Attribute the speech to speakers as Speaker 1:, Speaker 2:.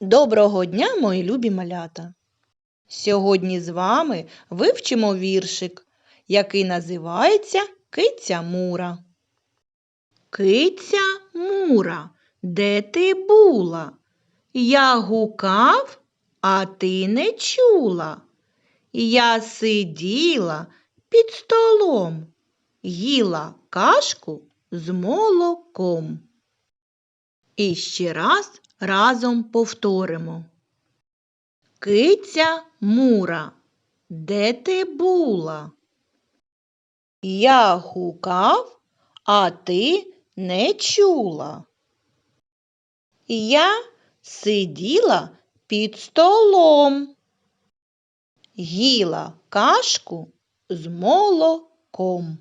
Speaker 1: Доброго дня, мої любі малята! Сьогодні з вами вивчимо віршик, який називається Киця Мура. Киця Мура, де ти була? Я гукав, а ти не чула. Я сиділа під столом, їла кашку з молоком. І ще раз разом повторимо. Киця Мура, де ти була? Я гукав, а ти не чула. Я сиділа під столом, їла кашку з молоком.